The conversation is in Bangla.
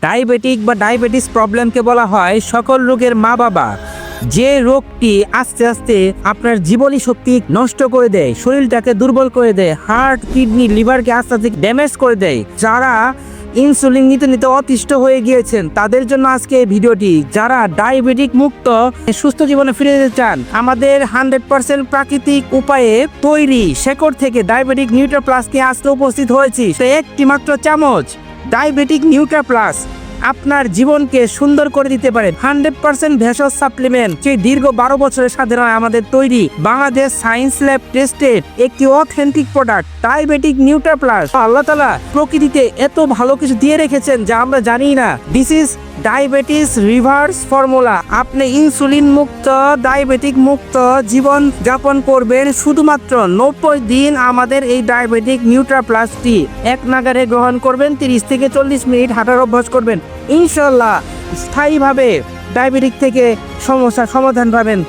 ডায়াবেটিক বা ডায়াবেটিস প্রবলেমকে বলা হয় সকল রোগের মা বাবা। যে রোগটি আস্তে আস্তে আপনার জীবনী শক্তি নষ্ট করে দেয়, শরীরটাকে দুর্বল করে দেয় হার্ট কিডনি লিভারকে আস্তে আস্তে ড্যামেজ করে দেয়, যারা ইনসুলিন নিতে নিতে অতিষ্ঠ হয়ে গিয়েছেন, তাদের জন্য আজকে এই ভিডিওটি। যারা ডায়াবেটিক মুক্ত, সুস্থ জীবনে ফিরে যেতে চান, আমাদের হান্ড্রেড পার্সেন্ট প্রাকৃতিক উপায়ে তৈরি শেকড় থেকে ডায়াবেটিক নিউট্রা প্লাস নিয়ে আজকে উপস্থিত হয়েছি। একটি মাত্র চামচ। Diabetic nutra plus. আপনার জীবনকে সুন্দর করে দিতে পারে। হান্ড্রেড পার্সেন্ট ভেষজ সাপ্লিমেন্ট সেই দীর্ঘ বারো বছরের সাধনায় আমাদের তৈরি বাংলাদেশ সায়েন্স ল্যাব টেস্টেড একটি authentic product diabetic nutra plus Allah তালা প্রকৃতিতে এত ভালো কিছু দিয়ে রেখেছেন যা আমরা জানি না। This is diabetes reverse formula আপনি ইনসুলিন মুক্ত ডায়াবেটিক মুক্ত জীবন যাপন করবেন শুধুমাত্র নব্বই দিন আমাদের এই ডায়াবেটিক নিউট্রা প্লাসটি এক নাগারে গ্রহণ করবেন তিরিশ থেকে চল্লিশ মিনিট হাঁটার অভ্যাস করবেন। ইনশাল্লাহ স্থায়ীভাবে ডায়াবেটিক থেকে সমস্যার সমাধান পাবেন।